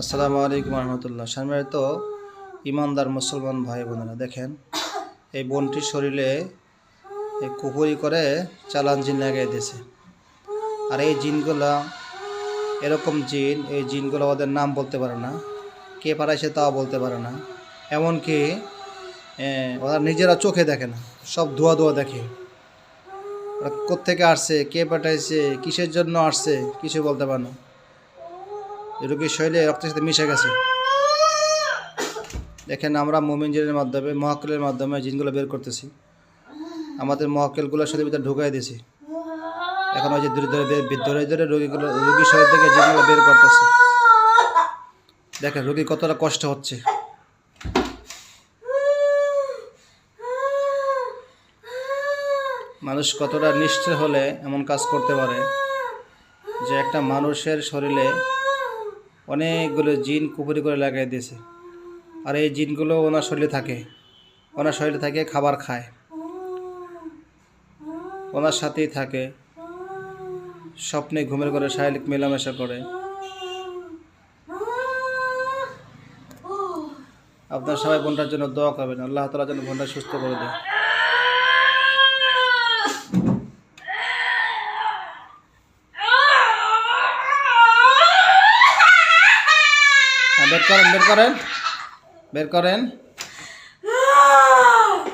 আসসালামু আলাইকুম রহমতুল্লাহ। সামনে তো ইমানদার মুসলমান ভাই বোনেরা, দেখেন, এই বোনটির শরীরে এই কুকুরি করে চালান জিন লাগিয়ে দিয়েছে। আর এই জিনগুলা, এরকম জিন, এই জিনগুলো ওদের নাম বলতে পারে না। কে পাঠাইছে তাও বলতে পারে না। এমনকি ওরা নিজেরা চোখে দেখে না, সব ধোয়া ধোয়া দেখে। ওরা কোত্থেকে আসছে, কে পাঠাইছে, কিসের জন্য আসছে, কিছু বলতে পারে না। রোগীর শরীরে রক্তের সাথে মিশে গেছে। দেখেন আমরা মোমিন জিনের মাধ্যমে মহাকেলের মাধ্যমে জিনগুলো বের করতেছি। আমাদের মহাকেলগুলোর সাথে ভিতরে ঢুকাই দিয়েছি। এখন ওই যে ধরে ধরে ধরে ধরে রোগীগুলো রোগীর শরীর থেকে জিনগুলো বের করতেছে। দেখেন রোগী কতটা কষ্ট হচ্ছে। মানুষ কতটা নিষ্ঠুর হলে এমন কাজ করতে পারে যে একটা মানুষের শরীরে অনেকগুলো জিন কুপুরি করে লাগাই দিয়েছে। আর এই জিনগুলো ওনার শরীরে থাকে। ওনার শরীরে থাকে, খাবার খায়। ওনার সাথেই থাকে। স্বপ্নে ঘুমের করে শারীরিক মেলামেশা করে। আপনার সবাই বোনটার জন্য দোয়া করবেন। আল্লাহ তালা যেন বোনটা সুস্থ করে দেয়। করেন। বের করেন।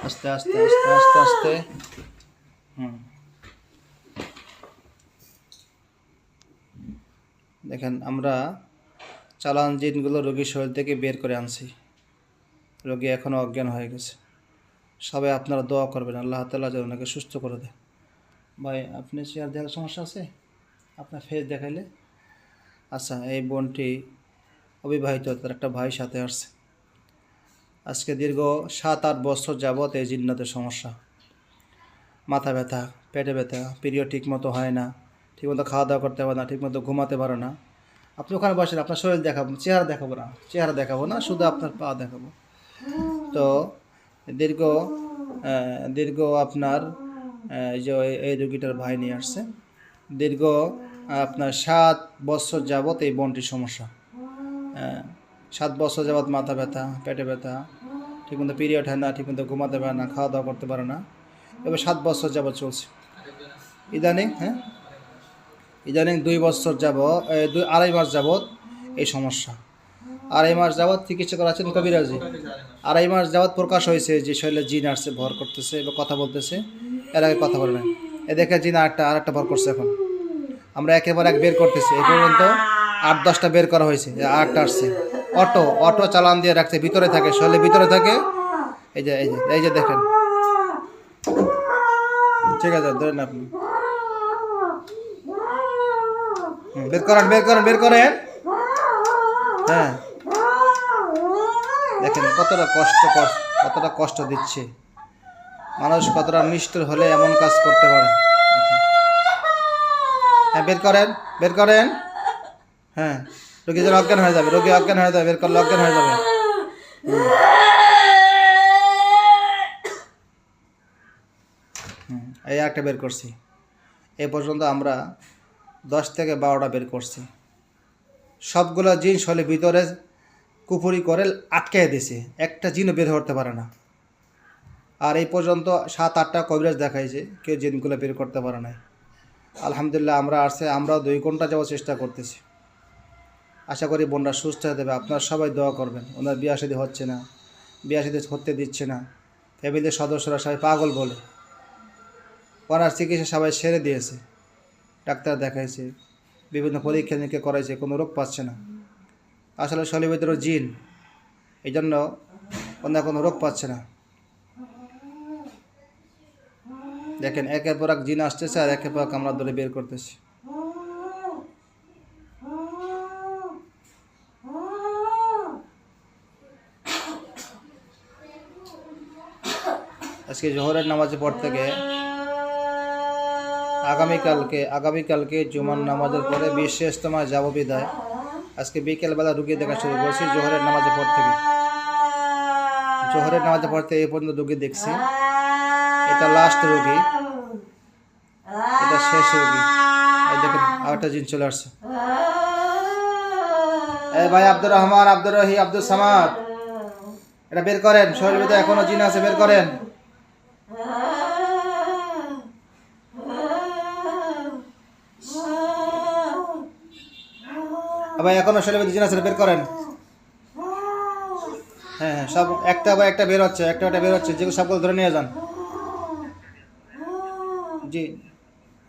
আস্তে আস্তে আস্তে আস্তে আস্তে। হুম। দেখেন, আমরা চালান জিনগুলো রোগীর শরীর থেকে বের করে আনছি। রোগী এখনও অজ্ঞান হয়ে গেছে। সবাই আপনারা দোয়া করবেন, আল্লাহ তালা যেন ওনাকে সুস্থ করে দেয়। ভাই, আপনি চেয়ার দেখার সমস্যা আছে? আপনার ফেস দেখাইলে? আচ্ছা এই বোনটি অবিবাহিত, তার একটা ভাই সাথে আসছে। আজকে দীর্ঘ সাত আট বছর যাবৎ এই জিন্নাতের সমস্যা। মাথা ব্যথা, পেটে ব্যথা, পিরিয়ড ঠিক মতো হয় না, ঠিকমতো খাওয়া দাওয়া করতে পারে না, ঠিকমতো ঘুমাতে পারে না। আপনি ওখানে বসেন, আপনার শরীর দেখাবো, চেহারা দেখাবো না, চেহারা দেখাবো না, শুধু আপনার পা দেখাবো। তো দীর্ঘ দীর্ঘ আপনার যে এই- রুগীটার ভাই নিয়ে আসছে। দীর্ঘ আপনার সাত বছর যাবৎ এই বনটির সমস্যা। সাত বছর যাবৎ মাথা ব্যথা, পেটে ব্যথা, ঠিকমতো পিরিয়ড হয় না, ঠিকমতো ঘুমাতে পারে না খাওয়া দাওয়া করতে পারে না। এবার সাত বছর যাবৎ চলছে। ইদানিং হ্যাঁ? ইদানিং দুই বছর যাব দুই, আড়াই মাস যাবৎ এই সমস্যা। আড়াই মাস যাবৎ চিকিৎসা করাচ্ছেন কবিরাজি আড়াই মাস যাবৎ প্রকাশ হয়েছে যে শরীরে জিন আসছে, ভর করতেছে, এবার কথা বলতেছে, এর আগে কথা বলে না এ দেখে জিন আরেকটা আরেকটা ভর করছে এখন। আমরা একেবারে এক বের করতেছি। এই পর্যন্ত আট দশটা বের করা হয়েছে আরেকটা আসছে। অটো অটো চালান দিয়ে রাখছে, ভিতরে থাকে শরীরের ভিতরে থাকে। এই যে এই যে এই যে দেখেন। ঠিক আছে, ধরেন আপনি। বের করেন বের করেন বের করেন। হ্যাঁ। দেখেন কতটা কষ্ট কতটা কষ্ট দিচ্ছে। মানুষ কতটা নিষ্ঠুর হলে এমন কাজ করতে পারে। হ্যাঁ বের করেন বের করেন। হ্যাঁ রোগী যেন অজ্ঞান হয়ে যাবে, রোগী অজ্ঞান হয়ে যাবে, বের করলে অজ্ঞান হয়ে যাবে। এই একটা বের করছি। এই পর্যন্ত আমরা দশ থেকে বারোটা বের করছি। সবগুলো জিনিস হলে ভিতরে কুপুরি করে আটকে দিছে, একটা জিনও বের করতে পারে না। আর এই পর্যন্ত সাত, আটটা কবিরাজ দেখাইছে, কেউ জিনগুলো বের করতে পারে নাই। আলহামদুলিল্লাহ আমরা আসছে, আমরাও দুই ঘণ্টা যাওয়ার চেষ্টা করতেছি। আশা করি বোনরা সুস্থ হয়ে যাবে। আপনারা সবাই দোয়া করবেন। ওনার বিয়া শাদী হচ্ছে না, বিয়া শাদী হতে দিচ্ছে না। ফ্যামিলির সদস্যরা সবাই পাগল বলে। ওনার চিকিৎসা সবাই সেরে দিয়েছে। ডাক্তার দেখাইছে। বিভিন্ন পরীক্ষা নিরীক্ষা করাইছে, কোনো রোগ পাচ্ছে না। আসলে শরীরের জিন এই জন্য ওনার কোনো রোগ পাচ্ছে না। দেখেন, একের পর এক জিন আসতেছে আর একের পর আমরা ধরে বের করতেছি। আজকে জোহরের নামাজের পর থেকে আগামীকালকে আগামীকালকে জুমার নামাজের পরে বিশ্ব ইস্তমায় যাব বিদায় আজকে বিকেলবেলা রুগী দেখা শুরু করছি জোহরের নামাজের পর থেকে। জোহরের নামাজের পর থেকে এই পর্যন্ত রুগী দেখছি। এটা লাস্ট রুগী। এটা শেষ রুগী। দেখেন আরেকটা জিন চলে আসছে। এই ভাই আব্দুর রহমান, আব্দুর রহি আব্দুল সামাদ। এটা বের করেন ভিতরে এখনও জিন আছে, বের করেন। ভাই এখনও শরীরের ভিতরে জিন আছে বের করেন। হ্যাঁ হ্যাঁ সব একটা বা একটা বের হচ্ছে, একটা একটা বের হচ্ছে যেগুলো সবগুলো ধরে নিয়ে যান। জি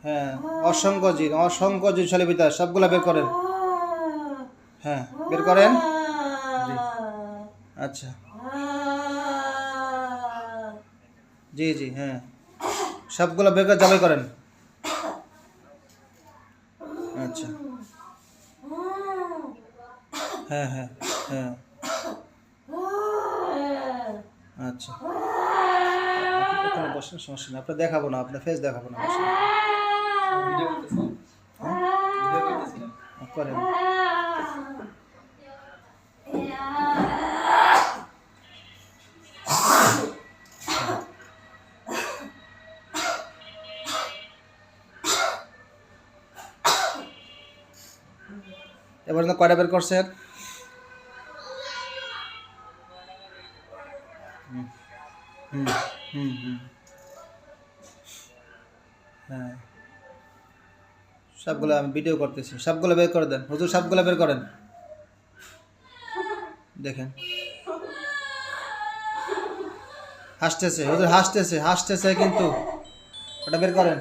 হ্যাঁ অসংখ্য জিন অসংখ্য শরীরের ভিতরে সবগুলো বের করেন। হ্যাঁ বের করেন। জি আচ্ছা। জি জি হ্যাঁ। সবগুলো বের করে জবাই করেন। আচ্ছা। হ্যাঁ হ্যাঁ হ্যাঁ। আচ্ছা। ওখানে বসেন সমস্যা নেই। আপনার দেখাবো না আপনার ফেস দেখাবো না বসেন। হ্যাঁ, করেন। এবার না কয়টা বের হুম হ্যাঁ। সবগুলো আমি ভিডিও করতেছি। সবগুলো বের করে দেন। হুজুর, সবগুলো বের করেন। দেখেন। হাসতেছে। হুজুর, হাসতেছে হাসতেছে কিন্তু। ওটা বের করেন।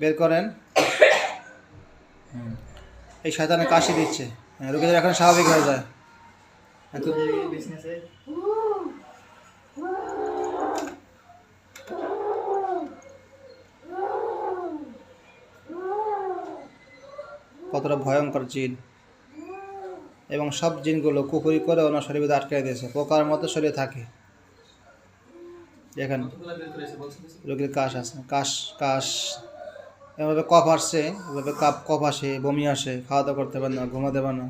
বের করেন। এই শয়তানে কাশি দিচ্ছে। হ্যাঁ, রোগীদের এখন স্বাভাবিক হয়ে যায়। কতটা ভয়ঙ্কর জিন। এবং সব জিনগুলো কুকুরি করে ওনার শরীরে আটকে দিয়েছে। পোকার মতো শরীরে থাকে। দেখেন রোগীর কাশ আছে। কাশ কাশ এভাবে কফ আসছে, এভাবে কাপ, কফ আসে, বমি আসে খাওয়া দাওয়া করতে পারে না, ঘুমাতে পারে না।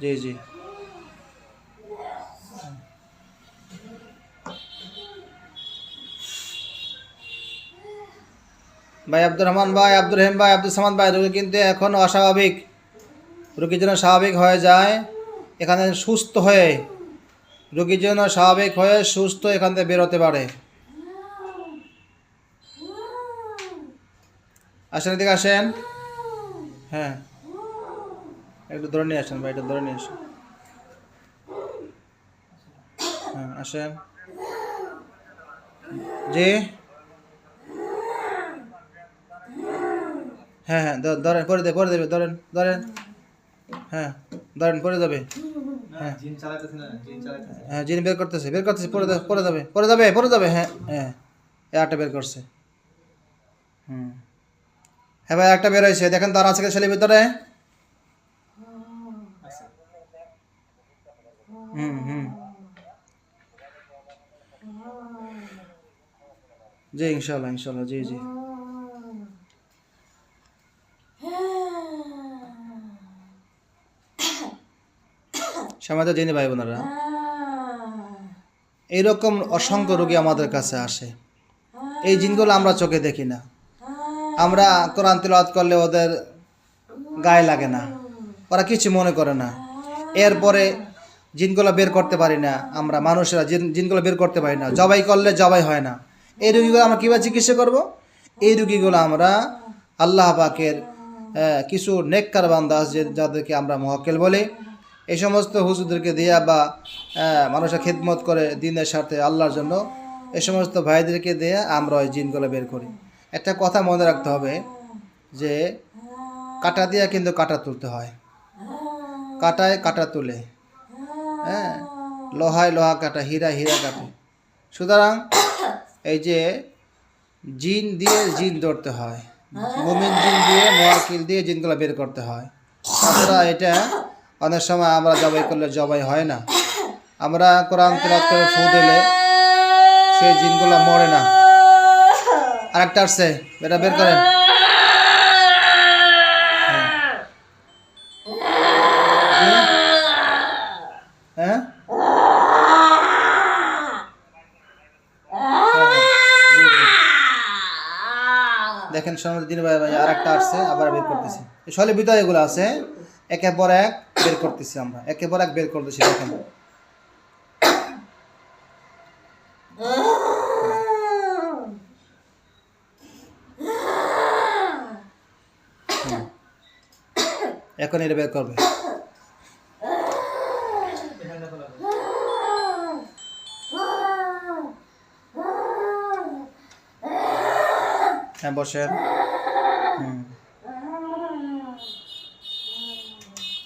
জি জি। ভাই আব্দুর রহমান ভাই, আব্দুর রহিম ভাই আব্দুল সামাদ ভাই, রোগী কিন্তু এখন অস্বাভাবিক। রোগী যেন স্বাভাবিক হয়ে যায়। এখানে সুস্থ হয়ে রোগী যেন স্বাভাবিক হয়ে সুস্থ এখান থেকে বেরোতে পারে। আসেন এদিকে আসেন। হ্যাঁ। একটু ধরে নিয়ে আসেন ভাই, একটু ধরে নিয়ে আসেন। হ্যাঁ আসেন। জি। হ্যাঁ হ্যাঁ ধরেন পরে দেবে পরে দেবে, ধরেন ধরেন। হ্যাঁ ধরেন পরে যাবে হ্যাঁ। জিন জিন হ্যাঁ যিনি বের করতেছে বের করতেছে পরে পরে যাবে পরে যাবে পরে যাবে হ্যাঁ হ্যাঁ একটা বের করছে। হুম। হ্যাঁ ভাই একটা বের হয়েছে দেখেন তার আছে ছেলে ভিতরে। হুম হুম। জি ইনশাল্লাহ ইনশাল্লাহ জি জি। সমাজে জেনে ভাই বোনেরা এইরকম অসংখ্য রোগী আমাদের কাছে আসে। এই জিনগুলো আমরা চোখে দেখি না। আমরা কোরআন তিলাওয়াত করলে ওদের গায়ে লাগে না। ওরা কিছু মনে করে না। এরপরে জিনগুলো বের করতে পারি না আমরা মানুষেরা জিন জিনগুলো বের করতে পারি না। জবাই করলে জবাই হয় না। এই রুগীগুলো আমরা কীভাবে চিকিৎসা করব? এই রুগীগুলো আমরা আল্লাহ পাকের কিছু নেককার বান্দাস যে যাদেরকে আমরা মহাক্কেল বলি। এই সমস্ত হুজুরদেরকে দেয়া বা মানুষের খেদমত করে দিনের স্বার্থে আল্লাহর জন্য এই সমস্ত ভাইদেরকে দেয়া আমরা ওই জিনগুলো বের করি। একটা কথা মনে রাখতে হবে যে, কাটা দিয়া কিন্তু কাটা তুলতে হয়। কাটায় কাটা তুলে হ্যাঁ? লোহায় লোহা কাটা হীরা হীরা কাটে। সুতরাং এই যে জিন দিয়ে জিন ধরতে হয়, মুমিন জিন দিয়ে মোয়াকিল দিয়ে জিনগুলো বের করতে হয়। তাছাড়া এটা অনেক সময় আমরা জবাই করলে জবাই হয় না। আমরা কোরআন করে ফু দিলে সেই জিনগুলো মরে না। আরেকটা আসছে, এটা বের করেন। হ্যাঁ। দেখেন সোনার দিন ভাই আর একটা আসছে, আবার বের করতেছি। সলে বিদায় এগুলো আছে। একের পর এক বের করতেছি আমরা একের পর এক বের করতেছি দেখেন হুম। এখন এটা বের করবে। হ্যাঁ বসেন হুম।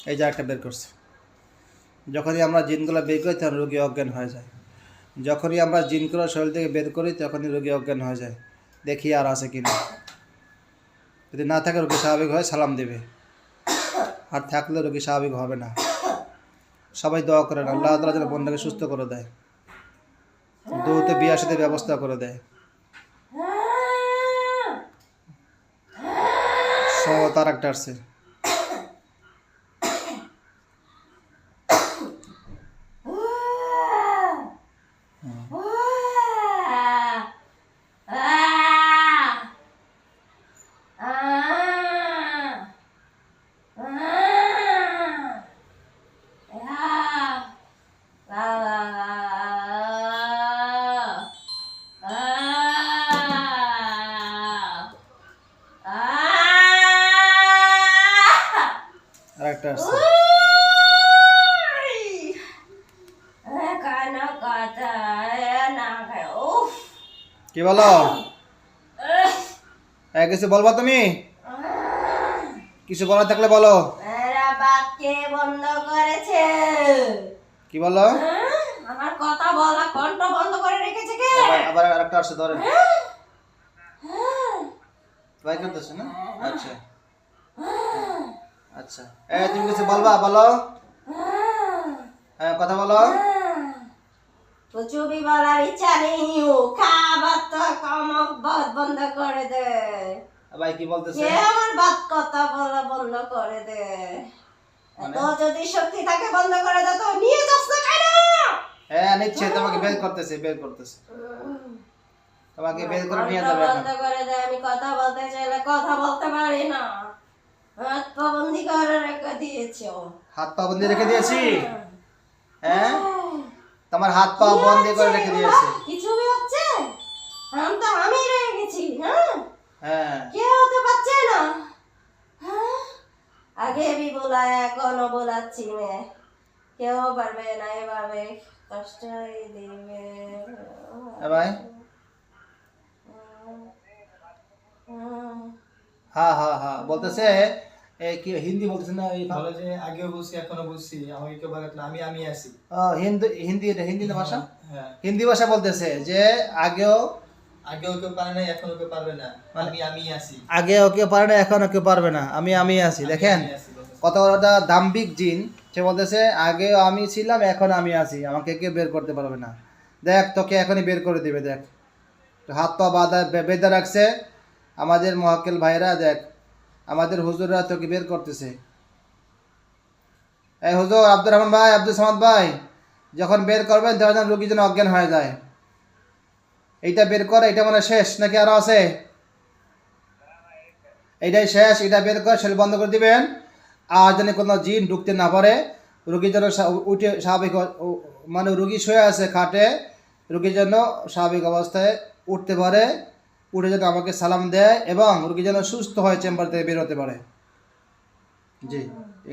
এই যে একটা বের করছে। যখনই আমরা জিনগুলো বের করি, তখন রোগী অজ্ঞান হয়ে যায়। যখনই আমরা জিনগুলো শরীর থেকে বের করি, তখনই রোগী অজ্ঞান হয়ে যায়। দেখি আর আছে কি না। যদি না থাকে, রোগী স্বাভাবিক হয়, সালাম দেবে। আর থাকলে রোগী স্বাভাবিক হবে না। সবাই দোয়া করেন, আল্লাহ তালা যেন বন্ধাকে সুস্থ করে দেয়। দৌতে বিয়ার সাথে ব্যবস্থা করে দেয়। সম্ভবত আর একটা আসছে। আর একটা আসছে কি বলো? হ্যাঁ কিছু বলবা তুমি? কিছু বলার থাকলে বলো। বন্ধ করেছে। কি বলো? আমার কথা বলা কণ্ঠ বন্ধ করে রেখেছে কে? আবার আবার আর একটা আসছে ধরেন ট্রাই করতেছে না? আচ্ছা। আচ্ছা। এই তুমি কিছু বলবা? বলো। হ্যাঁ কথা বলো। भी বলার ইচ্ছা নেই ও খাবার তো কম বাদ বন্ধ করে দে। ভাই কি বলতেছে? আমার বাদ কথা বলা বন্ধ করে দে? মানে? তো যদি শক্তি থাকে বন্ধ করে দে তো নিয়ে যাস না কেন? হ্যাঁ নিচ্ছে তোমাকে বের করতেছে বের করতেছে। তোমাকে বের করে নিয়ে যাবে বন্ধ করে দে আমি কথা বলতে চাইলে কথা বলতে পারি না। হাত পা বন্দি করে রেখে দিয়েছ। হাত পা বন্দি রেখে দিয়েছি? হ্যাঁ।, হ্যাঁ? হ্যাঁ। তোমার হাত পা বন্ধ করে রেখে দিয়েছে। কিছু কি হচ্ছে? আমি তো আমি রয়ে গেছি হ্যাঁ? হ্যাঁ। কেউ তো পারছে না। হ্যাঁ? আগে বি বলা এখনও বলাচ্ছি মে কেউ পারবে না এভাবে কষ্ট দিবে। ভাই। হুম। হ্যাঁ হ্যাঁ হ্যাঁ বলতেছে কি হিন্দি বলতেছে না এই বলো যে আগেও বলছি এখনও বলছি আমাকে কেউ বলে না, আমি আমি আছি। হিন্দি হিন্দি হিন্দি ভাষা? হ্যাঁ হিন্দি ভাষা বলতেছে যে আগেও আগেও কেউ পারে না এখনও কেউ পারবে না। মানে আমি আমি আছি। আগে ওকে পারে না এখন ওকে পারবে না। আমি আমি আছি দেখেন? কত বড়টা দাম্ভিক জিন সে বলতেছে আগেও আমি ছিলাম এখন আমি আছি। আমাকে কেউ বের করতে পারবে না। দেখ তোকে এখনই বের করে দিবে দেখ। হাত পা বাঁধা বেঁধে রাখছে। আমাদের মহাকেল ভাইরা দেখ, আমাদের হুজুররা তোকে বের করতেছে। এই হুজুর আব্দুর রহমান ভাই, আব্দুল সামাদ ভাই, যখন বের করবেন তখন রোগী যেন অজ্ঞান হয়ে যায়। এইটা বের করে এটা মানে শেষ, নাকি আরও আছে? এইটাই শেষ এটা বের করে, সেল বন্ধ করে দিবেন। আর যেন কোনো জিন ঢুকতে না পারে রুগী যেন উঠে স্বাভাবিক মানে রুগী শুয়ে আছে খাটে রুগী যেন স্বাভাবিক অবস্থায় উঠতে পারে। উঠে যেন আমাকে সালাম দেয় এবং রুগী যেন সুস্থ হয় চেম্বার থেকে বের হতে পারে। জি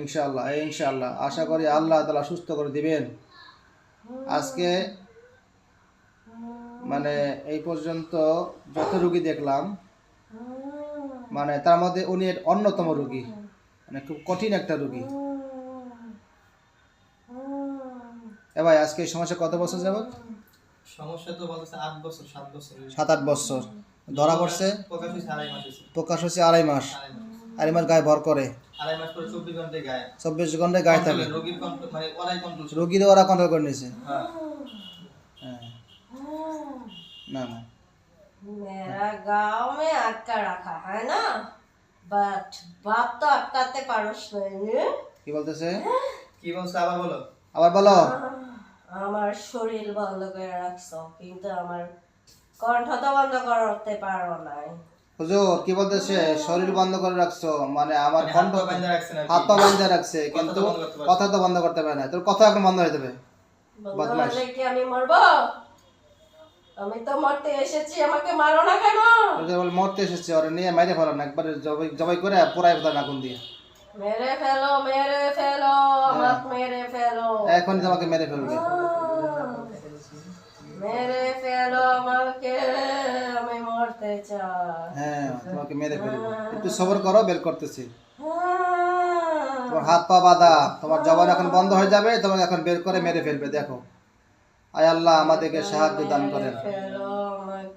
ইনশাআল্লাহ এই ইনশাআল্লাহ। আশা করি আল্লাহ তালা সুস্থ করে দিবেন। আজকে মানে এই পর্যন্ত যত রুগী দেখলাম মানে তার মধ্যে উনি অন্যতম রুগী মানে খুব কঠিন একটা রুগী। এ ভাই আজকে এই সমস্যা কত বছর যাবত? সমস্যা তো বলতেছে আট বছর সাত বছর। সাত আট বছর। ধরা পড়ছে? প্রকাশ হয়েছে আড়াই মাস আড়াই মাস। গায়ে ভর করে। চব্বিশ ঘন্টায় গায়ে। থাকে মানে ওরা কন্ট্রোল করে নিয়েছে। হ্যাঁ। হ্যাঁ। না না। রাখা না? বাট বাপ তো কি বলতেছে? কি আবার বলো। আবার বলো। আমার শরীর ভালো করে রাখছো কিন্তু আমার কণ্ঠ তো বন্ধ করতে পারো নাই। হুজুর কি বলতেছে? শরীর বন্ধ করে রাখছো মানে আমার মানে কণ্ঠ হাত পা বাঁধা রাখছে কিন্তু বন্ধ কথা তো বন্ধ করতে পারে না তোর কথা এখন বন্ধ হয়ে যাবে। বন্ধু বদমাশ। কি আমি মরবো? আমি তো মরতে এসেছি আমাকে মারো না কেন? হুজুর বলে মরতে এসেছে ওরা নিয়ে মাইরে ফেলো না একবারে জবাই জবাই করে পুরাই ফেলো আগুন দিয়ে। মেরে ফেলো মেরে ফেলো আমাকে মেরে ফেলো। এখনই তোমাকে মেরে ফেলবে। মেরে ফেলো আমাকে আমি মরতে চাই। হ্যাঁ তোমাকে মেরে ফেলবে। একটু সবর করো বের করতেছি। তোমার হাত পা বাঁধা তোমার জবান এখন বন্ধ হয়ে যাবে তোমাকে এখন বের করে মেরে ফেলবে দেখো। আয় আল্লাহ আমাদেরকে সাহায্য দান করেন।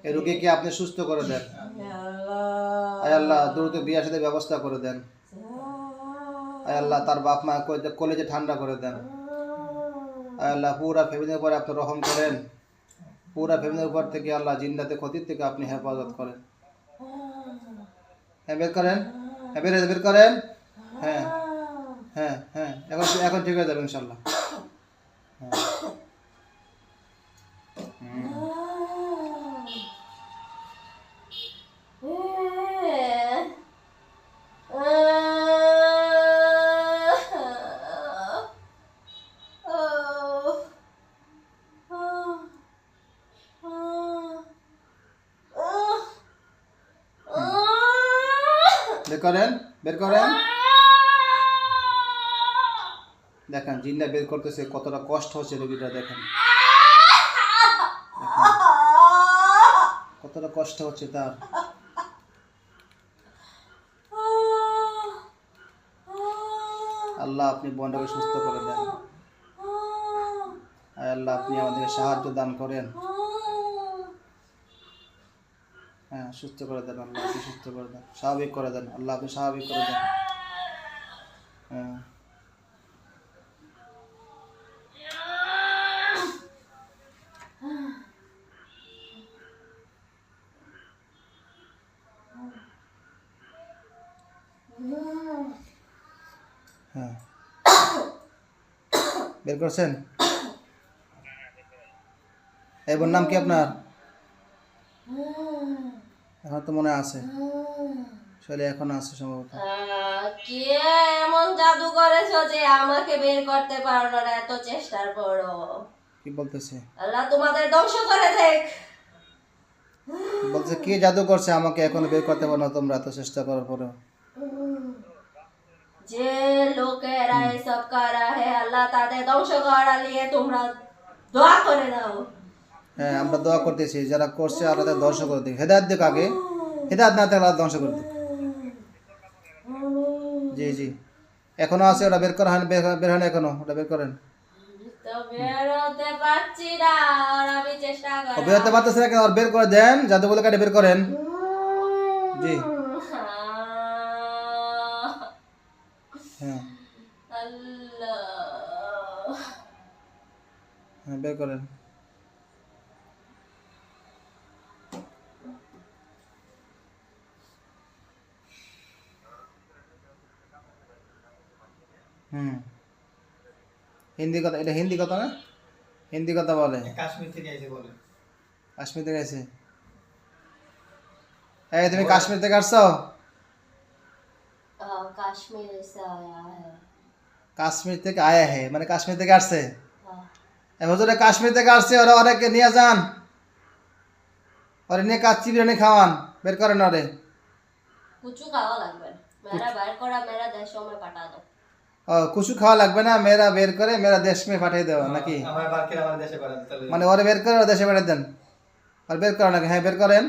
এই রুগীকে আপনি সুস্থ করে দেন। আয় আল্লাহ। দ্রুত বিয়ার সাথে ব্যবস্থা করে দেন। আয় আল্লাহ তার বাপ মা কলেজে ঠান্ডা করে দেন। আয় আল্লাহ। পুরা ফ্যামিলির উপরে আপনি রহম করেন। পুরা ফ্যামিলির উপর থেকে আল্লাহ জিন্দাতে ক্ষতির থেকে আপনি হেফাজত করেন। হ্যাঁ বের করেন। হ্যাঁ বের বের করেন। হ্যাঁ হ্যাঁ হ্যাঁ এখন এখন ঠিক হয়ে যাবে ইনশাল্লাহ। হ্যাঁ। বের করেন। দেখেন জিন্দা বের করতেছে, কতটা কষ্ট হচ্ছে রোগীটা, দেখেন। কতটা কষ্ট হচ্ছে তার। আল্লাহ আপনি বন্ডাকে সুস্থ করে দেন। আল্লাহ, আপনি আমাদেরকে সাহায্য দান করেন হ্যাঁ সুস্থ করে দেন, আল্লাহ আপনি সুস্থ করে দেন, স্বাভাবিক করে দেন, আল্লাহ আপনি স্বাভাবিক করে দেন। হ্যাঁ। হ্যাঁ। বের করছেন? এই বোন নাম কি আপনার? এখন তো মনে আছে। শরীরে এখন আছে সম্ভবত। কে এমন জাদু করেছ যে আমাকে বের করতে পারল না? এত চেষ্টার পরও। কি বলতেছে? আল্লাহ তোমাদের ধ্বংস করে দেখ। বলছে কি জাদু করছে আমাকে এখন বের করতে পারো না তোমরা এত চেষ্টা করার পরেও? যে লোকেরা এসব করা হে আল্লাহ তাদের ধ্বংস করা নিয়ে তোমরা দোয়া করে দাও হ্যাঁ আমরা দোয়া করতেছি যারা করছে আল্লাহ তাদের ধ্বংস করে দিক। হেদায়ত দিক আগে। হেদায়ত না থাকলে ধ্বংস করে দিক। জি জি। এখনও আছে ওটা বের করা হয় বের হয় না এখনও ওটা বের করেন। বেরোতে পারতেছে না কেন? বের করে দেন জাদুগুলো কাটে বের করেন। জি। হ্যাঁ। হ্যাঁ বের করেন। হুম। হিন্দি কথা এটা হিন্দি কথা না? হিন্দি কথা বলে। কাশ্মীর থেকে এসে বলে। তুমি কাশ্মীর থেকে আসছো? কাশ্মীর থেকে আয়া হ্যায় মানে কাশ্মীর থেকে আসছে? হ্যাঁ। হুজুরে কাশ্মীর থেকে আসছে ওরা অনেককে নিয়ে যান। ওরে নিয়ে কাচ্চি বিরিয়ানি খাওয়ান বের করেন ওরে। কুচু খাওয়া লাগবে। মেরা বের করা মেরা দেশ পাঠা দাও। কুসু খাওয়া লাগবে না মেয়েরা বের করে মেয়েরা দেশ মে পাঠিয়ে দেওয়া নাকি? মানে ওরে বের করে ওরা দেশে পাঠিয়ে দেন। আর বের করেন নাকি? হ্যাঁ বের করেন।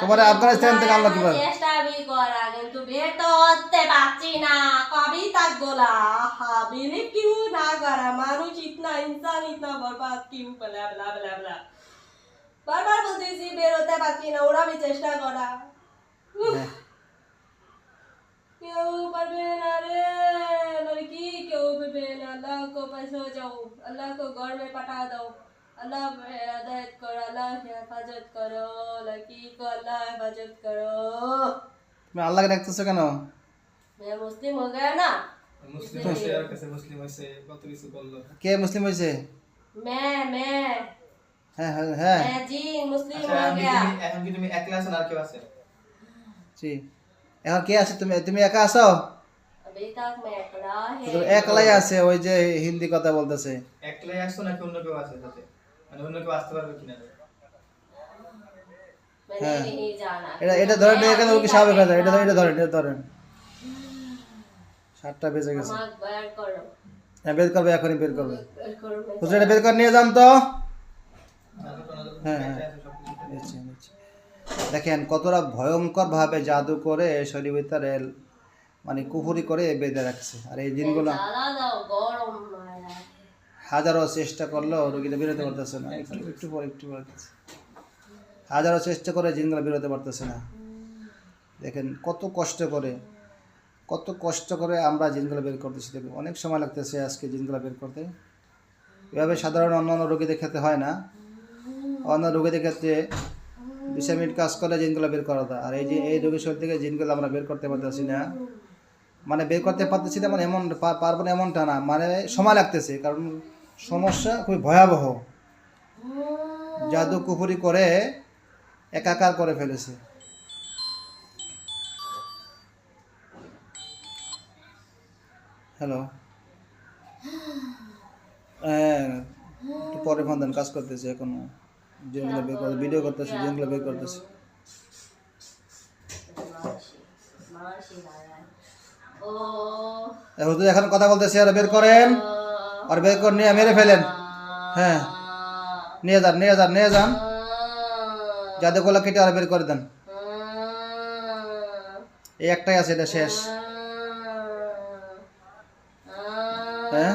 তোমার আফগানিস্তান থেকে আনলো কীভাবে? চেষ্টা আমি করা কিন্তু বের তো হতে পারছি না। কবি তাক গোলা বিলিভ কিউ না করা মানুষ ইতনা ইনসান ইতনা বরবাদ কিউ বলা বলা বলা বলা বারবার বলতেছি বের হতে পারছি না ওরা আমি চেষ্টা করা। হ্যাঁ কেউ পারবে না রে লড়কি কেউ পারবে না আল্লাহ को पास हो जाओ अल्लाह को घर में पटा दो अल्लाह हिदायत करो अल्लाह की हिफाजत करो लड़की को अल्लाह हिफाजत करो তুমি আল্লাহকে ডাকতেছো কেন मैं मुस्लिम हो गया ना মুসলিম হয়েছে আর কাছে মুসলিম হয়েছে কত কিছু বললো কে মুসলিম হয়েছে मैं मैं হ্যাঁ হ্যাঁ হ্যাঁ मैं जीन मुस्लिम আচ্ছা हो এখন কি गया তুমি- এখন কি তুমি একলা আছো না আর কেউ আছে জি এখন কে আছে? তুমি তুমি একা আছো? একলাই আছে ওই যে হিন্দি কথা বলতেছে। একলাই আসছো নাকি অন্য কেউ আছে সাথে মানে অন্য কেউ আসতে পারবে কিনা? হ্যাঁ। এটা এটা যায় এটা এটা এটা ধরেন সাতটা বেজে গেছে। হ্যাঁ বের করবে এখনই বের করবে। বের করে নিয়ে যান তো। হ্যাঁ হ্যাঁ। দেখেন কতটা ভয়ঙ্করভাবে জাদু করে শরীর ভিতরে মানে কুহুরি করে বেঁধে রাখছে। আর এই দিনগুলো হাজারো চেষ্টা করলেও রোগীটা বেরোতে পারতেছে না। একটু একটু পর একটু পর হাজারো চেষ্টা করে জিনগুলো বেরোতে পারতেছে না। দেখেন কত কষ্ট করে কত কষ্ট করে আমরা জিনগুলো বের করতেছি। দেখুন অনেক সময় লাগতেছে আজকে জিনগুলো বের করতে। এভাবে সাধারণ অন্য অন্য রোগীদের ক্ষেত্রে হয় না। অন্য রোগীদের ক্ষেত্রে বিশ মিনিট কাজ করে জিনগুলো বের করা আর এই যে, এই রোগীর শরীর থেকে জিনগুলো আমরা বের করতে পারতেছি না। মানে বের করতে পারতেছি না মানে এমন পারব না এমনটা না। মানে সময় লাগতেছে, কারণ সমস্যা খুবই ভয়াবহ। জাদু কুফুরি করে একাকার করে ফেলেছে। হ্যালো? হ্যাঁ পরে ফোন দেন, কাজ করতেছে এখনও। যেগুলো বের করতে ভিডিও করতেছে, যেগুলো বের করতেছে। হুজুর, এখন কথা বলতেছে, আর বের করেন। আর বের করে, নিয়ে মেরে ফেলেন। হ্যাঁ। নিয়ে যান নিয়ে যান নিয়ে যান। যাদের গোলা কেটে, আর বের করে দেন। এই একটাই আছে, এটা শেষ। হ্যাঁ?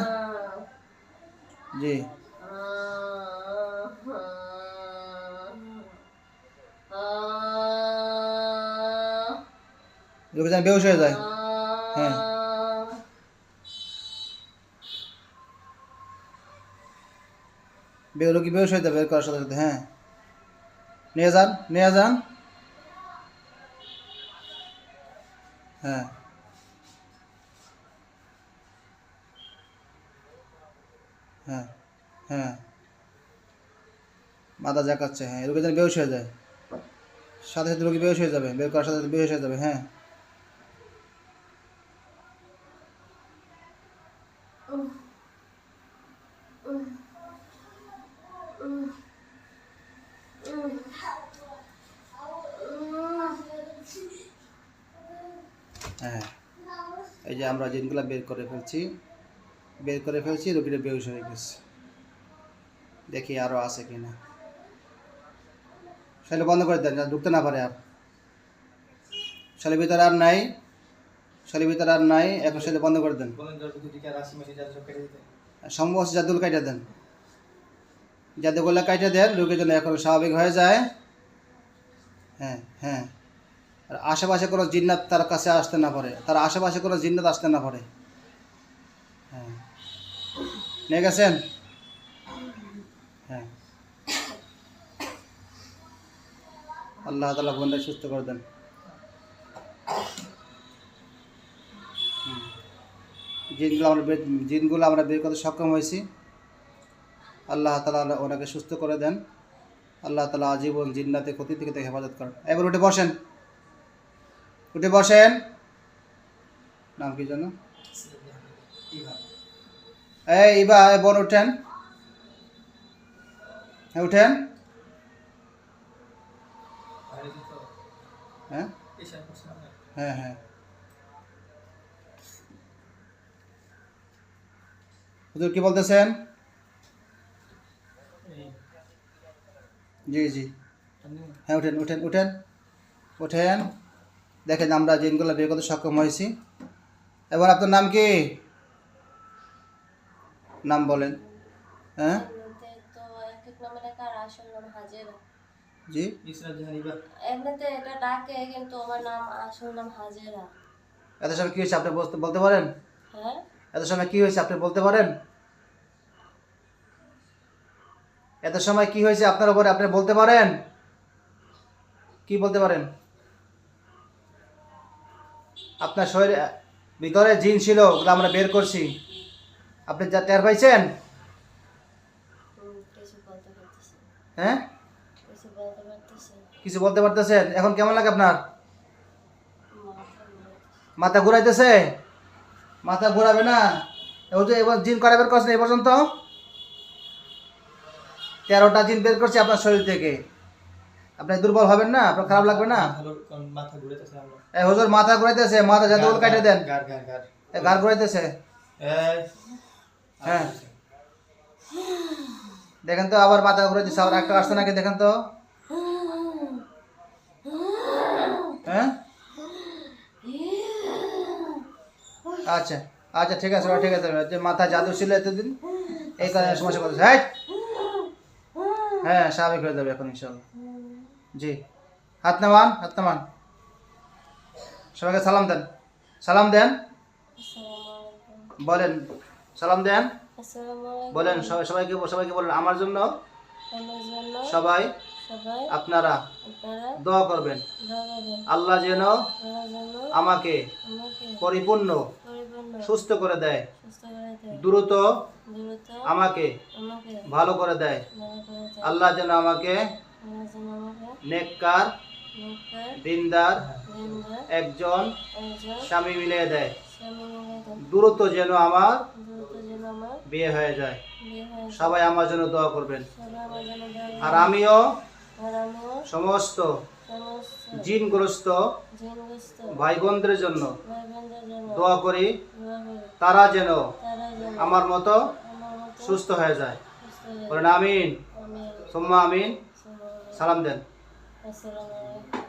জি। রোগী যেন বেউস হয়ে যায়। হ্যাঁ। বে রোগী বেউস হয়ে যাবে বের করার সাথে সাথে হ্যাঁ। নিয়ে যান নিয়ে যান হ্যাঁ হ্যাঁ। হ্যাঁ মাথা জাকাচ্ছে হ্যাঁ রোগী যেন বেউস হয়ে যায়। সাথে সাথে রোগী বেউস হয়ে যাবে? বের করার সাথে সাথে বেউস হয়ে যাবে হ্যাঁ। হ্যাঁ। এই যে আমরা জিনগুলো বের করে ফেলছি। বের করে ফেলছি রোগীটা বেউস হয়ে গেছে। দেখি আরও আছে কিনা। শালে বন্ধ করে দেন ঢুকতে না পারে আর। শালের ভিতরে আর নাই। শালের ভিতরে আর নাই। এখন শালে বন্ধ করে দেন। কি সম্ভব জাদুল কাইটা দেন। জাদুগুলো কাইটা দেন রোগীর জন্য এখন স্বাভাবিক হয়ে যায়। হ্যাঁ হ্যাঁ। আশেপাশে কোনো জিন্নাত তার কাছে আসতে না পারে, তার আশেপাশে কোনো জিন্নাত আসতে না পারে। হ্যাঁ। নিয়ে গেছেন? হ্যাঁ। আল্লাহ তালা বোনটা সুস্থ করে দেন। জিনগুলো আমরা জিনগুলো আমরা বের করতে সক্ষম হয়েছি। আল্লাহ তালা ওনাকে সুস্থ করে দেন। আল্লাহ তালা আজীবন জিন্নাতে ক্ষতি থেকে হেফাজত করেন। এবার উঠে বসেন। উঠে বসেন। নাম কি জানো এই ইবা বোন উঠেন। হ্যাঁ উঠেন। হ্যাঁ? হ্যাঁ হ্যাঁ। কি বলতেছেন? জি জি। হ্যাঁ উঠেন উঠেন উঠেন। উঠেন। দেখেন আমরা জিনগুলো বের করতে সক্ষম হয়েছি। এবার আপনার নাম কি? নাম বলেন। হ্যাঁ? জি? এমনিতে এটা ডাকে কিন্তু আমার নাম আসল নাম হাজেরা। এত সময় কী হয়েছে আপনি বলতে বলতে পারেন? হ্যাঁ? এত সময় কী হয়েছে আপনি বলতে পারেন? এত সময় কি হয়েছে আপনার উপরে আপনি বলতে পারেন? কি বলতে পারেন? আপনার শরীরে ভিতরে জিন ছিল, ওগুলো আমরা বের করছি। আপনি যা টের পাইছেন। হ্যাঁ? কিছু বলতে পারতেছেন? এখন কেমন লাগে আপনার? মাথা ঘুরাইতেছে? মাথা ঘুরাবে না? ওই যে এবার জিন করা বের করছেন এই পর্যন্ত? তেরোটা জিন বের করছে আপনার শরীর থেকে। আপনি দুর্বল হবেন না? আপনার খারাপ লাগবে না? মাথা এই হুজুর মাথা ঘুরাইতেছে মাথা যাতে ওল কাটে দেন। গার ঘুরাইতেছে। হ্যাঁ। দেখেন তো আবার মাথা ঘুরাইতেছে আবার একটা আসছে নাকি দেখেন তো। হ্যাঁ? আচ্ছা আচ্ছা ঠিক আছে ঠিক আছে যে মাথা জাদু ছিল এতদিন এই কারণে সমস্যা করতেছে। হ্যাঁ হ্যাঁ স্বাভাবিক হয়ে যাবে এখন ইনশাল্লাহ। জি। হাত নামান হাত নামান। সবাইকে সালাম দেন। সালাম দেন। বলেন। সালাম দেন। বলেন সবাই সবাইকে সবাইকে বলেন আমার জন্য সবাই আপনারা দোয়া করবেন। আল্লাহ যেন আমাকে পরিপূর্ণ সুস্থ করে দেয়। দ্রুত আমাকে ভালো করে দেয়। আল্লাহ যেন আমাকে নেককার দিনদার একজন স্বামী মিলিয়ে দেয়। দ্রুত যেন আমার বিয়ে হয়ে যায়। সবাই আমার জন্য দোয়া করবেন। আর আমিও সমস্ত জিনগ্রস্ত ভাই বোনদের জন্য দোয়া করি। তারা যেন আমার মতো সুস্থ হয়ে যায়। বলেন আমিন। আমি সুম্মা আমিন। সালাম দেন। আসসালামু আলাইকুম